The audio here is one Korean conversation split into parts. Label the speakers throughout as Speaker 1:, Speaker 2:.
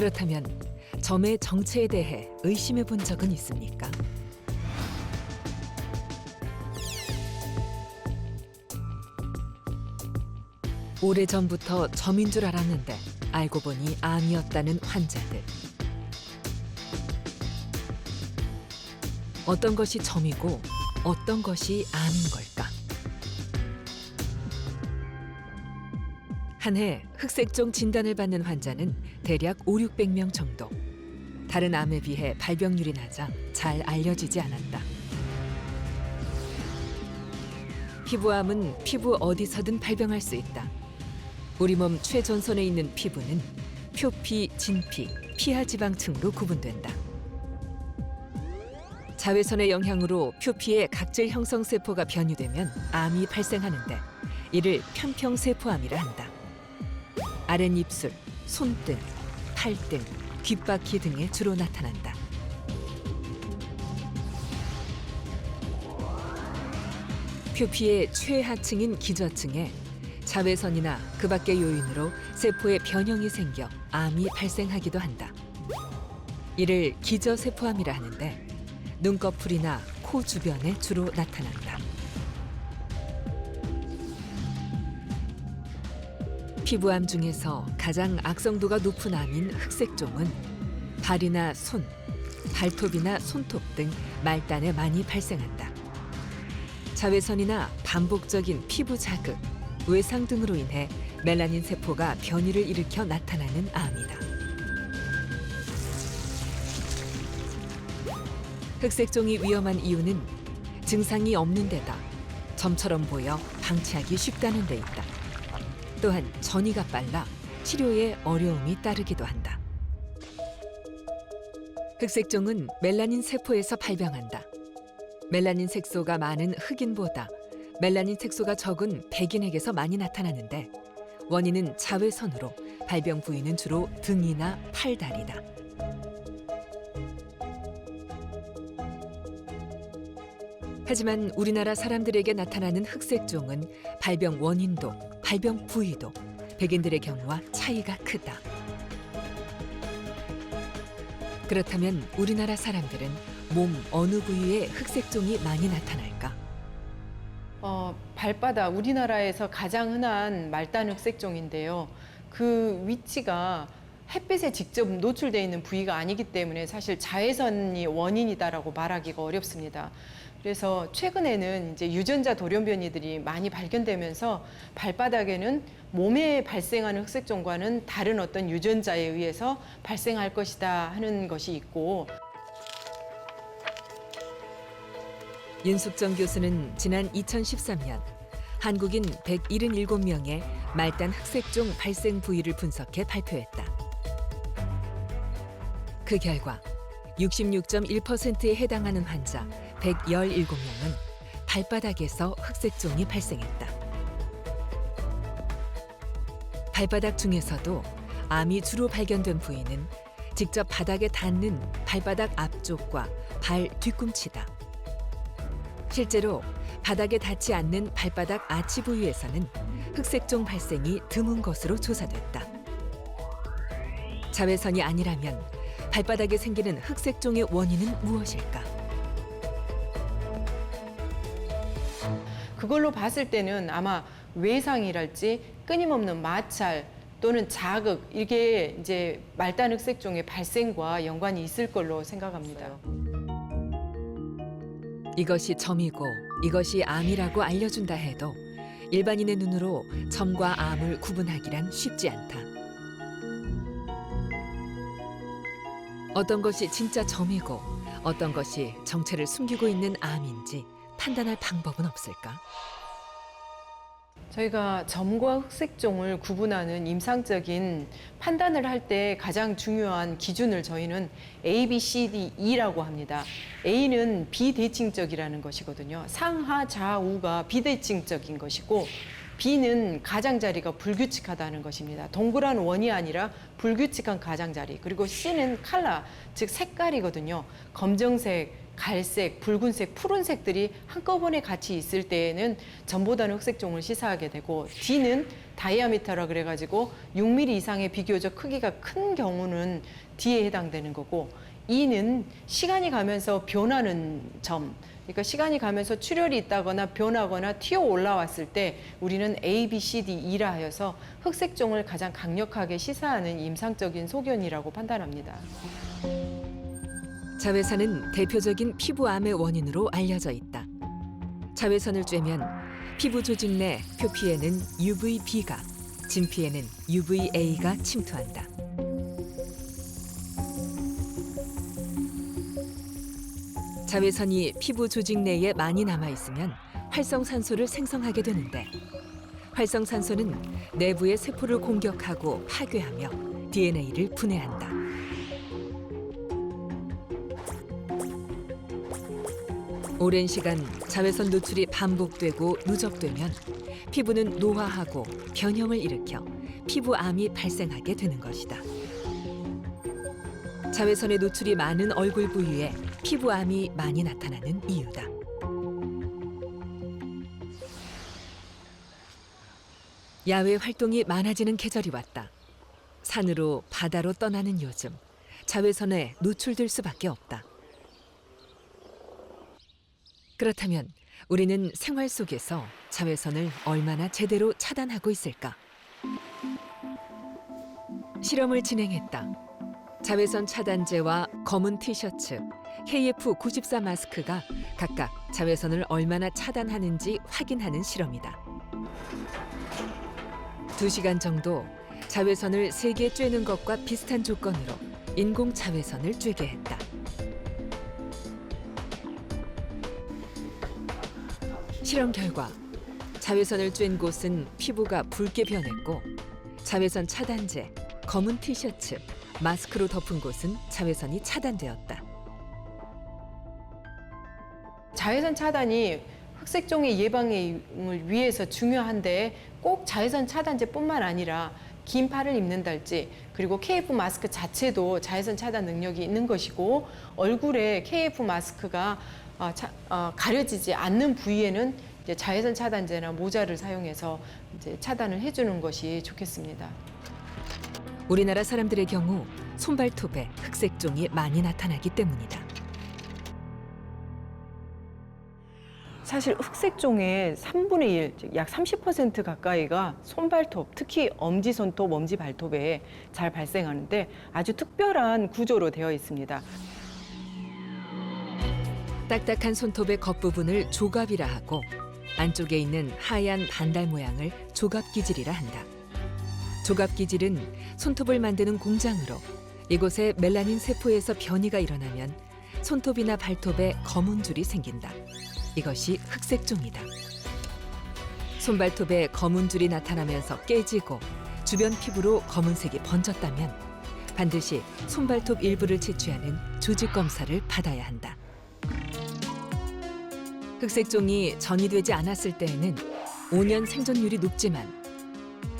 Speaker 1: 그렇다면 점의 정체에 대해 의심해 본 적은 있습니까? 오래전부터 점인 줄 알았는데 알고 보니 암이었다는 환자들. 어떤 것이 점이고 어떤 것이 암인 걸까? 한 해 흑색종 진단을 받는 환자는 대략 5, 600명 정도. 다른 암에 비해 발병률이 낮아 잘 알려지지 않았다. 피부암은 피부 어디서든 발병할 수 있다. 우리 몸 최전선에 있는 피부는 표피, 진피, 피하 지방층으로 구분된다. 자외선의 영향으로 표피에 각질 형성 세포가 변이되면 암이 발생하는데 이를 편평 세포암이라 한다. 아랫입술, 손등, 팔등, 귓바퀴 등에 주로 나타난다. 표피의 최하층인 기저층에 자외선이나 그 밖의 요인으로 세포의 변형이 생겨 암이 발생하기도 한다. 이를 기저세포암이라 하는데 눈꺼풀이나 코 주변에 주로 나타난다. 피부암 중에서 가장 악성도가 높은 암인 흑색종은 발이나 손, 발톱이나 손톱 등 말단에 많이 발생한다. 자외선이나 반복적인 피부 자극, 외상 등으로 인해 멜라닌 세포가 변이를 일으켜 나타나는 암이다. 흑색종이 위험한 이유는 증상이 없는 데다 점처럼 보여 방치하기 쉽다는 데 있다. 또한 전이가 빨라 치료에 어려움이 따르기도 한다. 흑색종은 멜라닌 세포에서 발병한다. 멜라닌 색소가 많은 흑인보다 멜라닌 색소가 적은 백인에게서 많이 나타나는데 원인은 자외선으로 발병 부위는 주로 등이나 팔다리다. 하지만 우리나라 사람들에게 나타나는 흑색종은 발병 원인도 발병 부위도 백인들의 경우와 차이가 크다. 그렇다면 우리나라 사람들은 몸 어느 부위에 흑색종이 많이 나타날까?
Speaker 2: 어, 발바닥 우리나라에서 가장 흔한 말단 흑색종인데요. 그 위치가 햇빛에 직접 노출되어 있는 부위가 아니기 때문에 사실 자외선이 원인이다라고 말하기가 어렵습니다. 그래서 최근에는 이제 유전자 돌연변이들이 많이 발견되면서 발바닥에는 몸에 발생하는 흑색종과는 다른 어떤 유전자에 의해서 발생할 것이다 하는 것이 있고
Speaker 1: 윤숙정 교수는 지난 2013년 한국인 177명의 말단 흑색종 발생 부위를 분석해 발표했다. 그 결과 66.1%에 해당하는 환자 117명은 발바닥에서 흑색종이 발생했다. 발바닥 중에서도 암이 주로 발견된 부위는 직접 바닥에 닿는 발바닥 앞쪽과 발 뒤꿈치다. 실제로 바닥에 닿지 않는 발바닥 아치 부위에서는 흑색종 발생이 드문 것으로 조사됐다. 자외선이 아니라면 발바닥에 생기는 흑색종의 원인은 무엇일까?
Speaker 2: 그걸로 봤을 때는 아마 외상이랄지 끊임없는 마찰 또는 자극 이게 이제 말단 흑색종의 발생과 연관이 있을 걸로 생각합니다.
Speaker 1: 이것이 점이고 이것이 암이라고 알려준다 해도 일반인의 눈으로 점과 암을 구분하기란 쉽지 않다. 어떤 것이 진짜 점이고 어떤 것이 정체를 숨기고 있는 암인지 판단할 방법은 없을까?
Speaker 2: 저희가 점과 흑색종을 구분하는 임상적인 판단을 할 때 가장 중요한 기준을 저희는 A, B, C, D, E라고 합니다. A는 비대칭적이라는 것이거든요. 상하 좌우가 비대칭적인 것이고 B는 가장자리가 불규칙하다는 것입니다. 동그란 원이 아니라 불규칙한 가장자리. 그리고 C는 칼라, 즉 색깔이거든요. 검정색, 갈색, 붉은색, 푸른색들이 한꺼번에 같이 있을 때에는 전보다는 흑색종을 시사하게 되고 D는 다이아미터라 그래가지고 6mm 이상의 비교적 크기가 큰 경우는 D에 해당되는 거고 E는 시간이 가면서 변하는 점. 그러니까 시간이 가면서 출혈이 있다거나 변하거나 튀어 올라왔을 때 우리는 A, B, C, D, E라 하여서 흑색종을 가장 강력하게 시사하는 임상적인 소견이라고 판단합니다.
Speaker 1: 자외선은 대표적인 피부암의 원인으로 알려져 있다. 자외선을 쬐면 피부 조직 내 표피에는 UVB가, 진피에는 UVA가 침투한다. 자외선이 피부 조직 내에 많이 남아 있으면 활성산소를 생성하게 되는데 활성산소는 내부의 세포를 공격하고 파괴하며 DNA를 분해한다. 오랜 시간 자외선 노출이 반복되고 누적되면 피부는 노화하고 변형을 일으켜 피부암이 발생하게 되는 것이다. 자외선의 노출이 많은 얼굴 부위에 피부암이 많이 나타나는 이유다. 야외 활동이 많아지는 계절이 왔다. 산으로 바다로 떠나는 요즘 자외선에 노출될 수밖에 없다. 그렇다면 우리는 생활 속에서 자외선을 얼마나 제대로 차단하고 있을까? 실험을 진행했다. 자외선 차단제와 검은 티셔츠, KF94 마스크가 각각 자외선을 얼마나 차단하는지 확인하는 실험이다. 두 시간 정도 자외선을 세게 쬐는 것과 비슷한 조건으로 인공 자외선을 쬐게 했다. 실험 결과 자외선을 쬐는 곳은 피부가 붉게 변했고 자외선 차단제, 검은 티셔츠, 마스크로 덮은 곳은 자외선이 차단되었다.
Speaker 2: 자외선 차단이 흑색종의 예방을 위해서 중요한데 꼭 자외선 차단제뿐만 아니라 긴 팔을 입는달지 그리고 KF 마스크 자체도 자외선 차단 능력이 있는 것이고 얼굴에 KF 마스크가 어, 차- 어, 가려지지 않는 부위에는 자외선 차단제나 모자를 사용해서 차단을 해주는 것이 좋겠습니다.
Speaker 1: 우리나라 사람들의 경우 손발톱에 흑색종이 많이 나타나기 때문이다.
Speaker 2: 사실 흑색종의 3분의 1, 즉 약 30% 가까이가 손발톱, 특히 엄지 손톱, 엄지 발톱에 잘 발생하는데 아주 특별한 구조로 되어 있습니다.
Speaker 1: 딱딱한 손톱의 겉부분을 조갑이라 하고 안쪽에 있는 하얀 반달 모양을 조갑 기질이라 한다. 조갑 기질은 손톱을 만드는 공장으로 이곳에 멜라닌 세포에서 변이가 일어나면 손톱이나 발톱에 검은 줄이 생긴다. 이것이 흑색종이다. 손발톱에 검은 줄이 나타나면서 깨지고 주변 피부로 검은색이 번졌다면 반드시 손발톱 일부를 채취하는 조직 검사를 받아야 한다. 흑색종이 전이 되지 않았을 때에는 5년 생존율이 높지만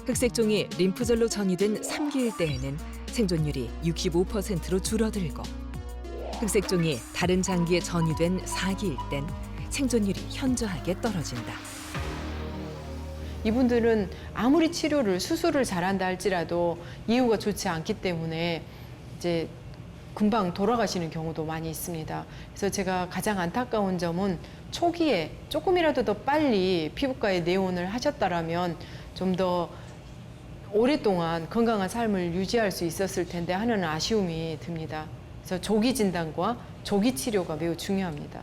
Speaker 1: 흑색종이 림프절로 전이된 3기일 때에는 생존율이 65%로 줄어들고 흑색종이 다른 장기에 전이된 4기일 땐 생존율이 현저하게 떨어진다.
Speaker 2: 이분들은 아무리 치료를 수술을 잘한다 할지라도 이후가 좋지 않기 때문에 이제 금방 돌아가시는 경우도 많이 있습니다. 그래서 제가 가장 안타까운 점은 초기에 조금이라도 더 빨리 피부과에 내원을 하셨다라면 좀 더 오랫동안 건강한 삶을 유지할 수 있었을 텐데 하는 아쉬움이 듭니다. 그래서 조기 진단과 조기 치료가 매우 중요합니다.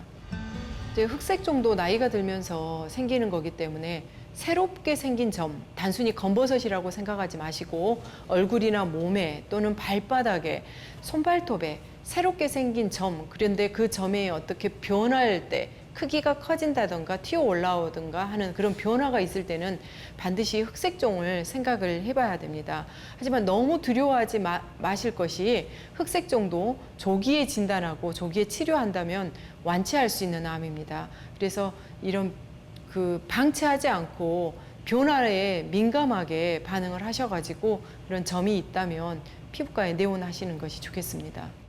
Speaker 2: 이제 흑색종도 나이가 들면서 생기는 거기 때문에 새롭게 생긴 점, 단순히 검버섯이라고 생각하지 마시고 얼굴이나 몸에 또는 발바닥에, 손발톱에 새롭게 생긴 점, 그런데 그 점이 어떻게 변할 때 크기가 커진다던가 튀어 올라오든가 하는 그런 변화가 있을 때는 반드시 흑색종을 생각을 해봐야 됩니다. 하지만 너무 두려워하지 마, 마실 것이 흑색종도 조기에 진단하고 조기에 치료한다면 완치할 수 있는 암입니다. 그래서 이런 그 방치하지 않고 변화에 민감하게 반응을 하셔가지고 그런 점이 있다면 피부과에 내원하시는 것이 좋겠습니다.